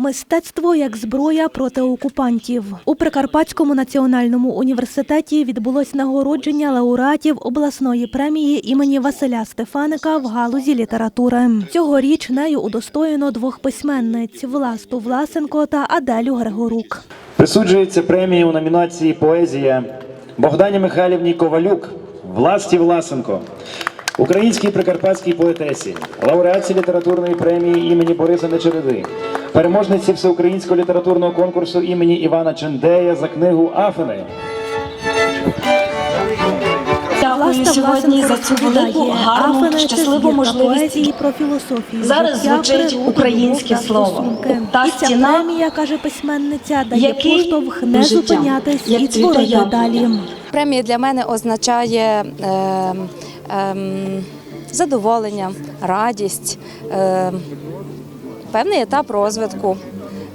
Мистецтво як зброя проти окупантів у Прикарпатському національному університеті відбулось нагородження лауреатів обласної премії імені Василя Стефаника в галузі літератури. Цьогоріч нею удостоєно двох письменниць Власту Власенко та Аделю Григорук. Присуджується премія у номінації Поезія Богдані Михайлівні Ковалюк, Власті Власенко, українській прикарпатській поетесі, лауреатці літературної премії імені Бориса Нечереди, переможниці всеукраїнського літературного конкурсу імені Івана Чендея за книгу Афини. Дякую сьогодні за цю велику, гарну, щасливу можливість. про філософію. Зараз звучить українське слово. Та стіна, премія, каже письменниця, дає поштовх не зупинятись і творити далі. Премія для мене означає е, е, задоволення, радість, е, певний етап розвитку,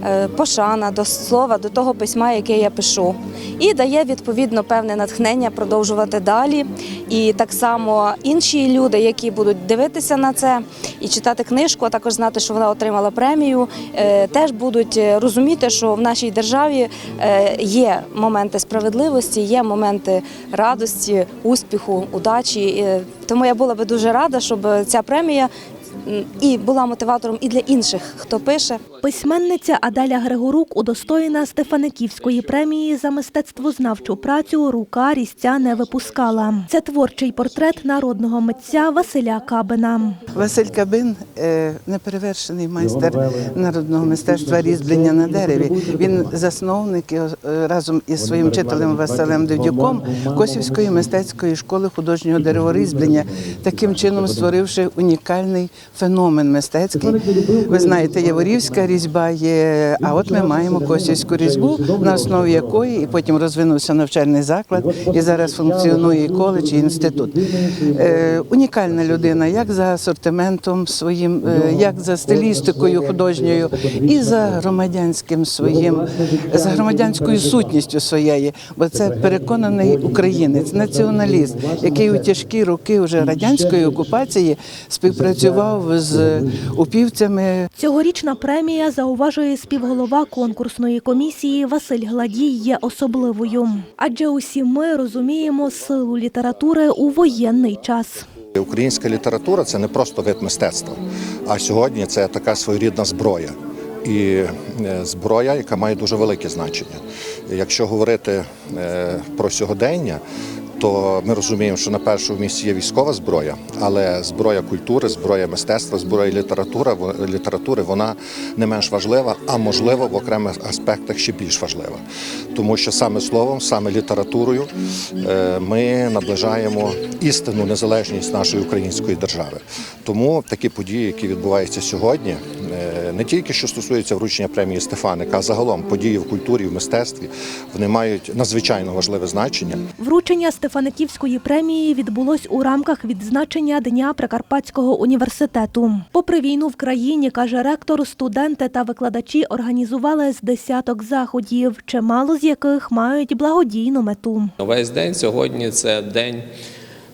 е, пошана до слова, до того письма, яке я пишу. І дає відповідно певне натхнення продовжувати далі. І так само інші люди, які будуть дивитися на це і читати книжку, а також знати, що вона отримала премію, е, теж будуть е, розуміти, що в нашій державі є моменти справедливості, є моменти радості, успіху, удачі. Тому я була би дуже рада, щоб ця премія і була мотиватором і для інших, хто пише. Письменниця Аделя Григорук удостоєна Стефаниківської премії за мистецтвознавчу працю Рука різця не випускала. Це творчий портрет народного митця Василя Кабина. Василь Кабин е, неперевершений майстер народного мистецтва різьблення на дереві. Він засновник е, разом із своїм вчителем Василем Девдюком Косівської мистецької школи художнього дереворізьблення, таким чином створивши унікальний феномен мистецький. Ви знаєте, Яворівська різьба є. А от ми маємо косівську різьбу, на основі якої і потім розвинувся навчальний заклад, і зараз функціонує і коледж, і інститут. Е, унікальна людина, як за асортиментом своїм, е, як за стилістикою художньою, і за громадянським своїм, за громадянською сутністю своєї, бо це переконаний українець, націоналіст, який у тяжкі роки вже радянської окупації співпрацював з упівцями Цьогорічна премія, зауважує співголова конкурсної комісії Василь Гладій, є особливою. Адже усі ми розуміємо силу літератури у воєнний час. Українська література це не просто вид мистецтва, а сьогодні це така своєрідна зброя. І е, зброя, яка має дуже велике значення. Якщо говорити е, про сьогодення, то ми розуміємо, що на першому місці є військова зброя, але зброя культури, зброя мистецтва, зброя літератури, літератури вона не менш важлива, а можливо в окремих аспектах ще більш важлива. Тому що саме словом, саме літературою е, ми наближаємо істинну незалежність нашої української держави. Тому такі події, які відбуваються сьогодні, не тільки що стосуються вручення премії Стефаника, а загалом події в культурі, в мистецтві, вони мають надзвичайно важливе значення. Вручення Стефаниківської премії відбулось у рамках відзначення Дня Прикарпатського університету. Попри війну в країні, каже ректор, студенти та викладачі організували з десяток заходів, чимало з яких мають благодійну мету. Весь день сьогодні це день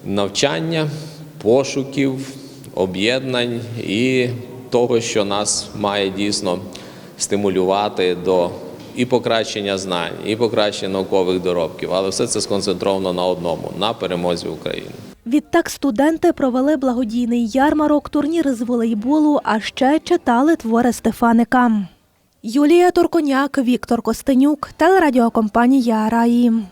навчання, пошуків, об'єднань і того, що нас має дійсно стимулювати до і покращення знань, і покращення наукових доробків, але все це сконцентровано на одному на перемозі України. Відтак студенти провели благодійний ярмарок, турнір з волейболу, а ще читали твори Стефаника. Юлія Турконяк, Віктор Костенюк, телерадіокомпанія Раї.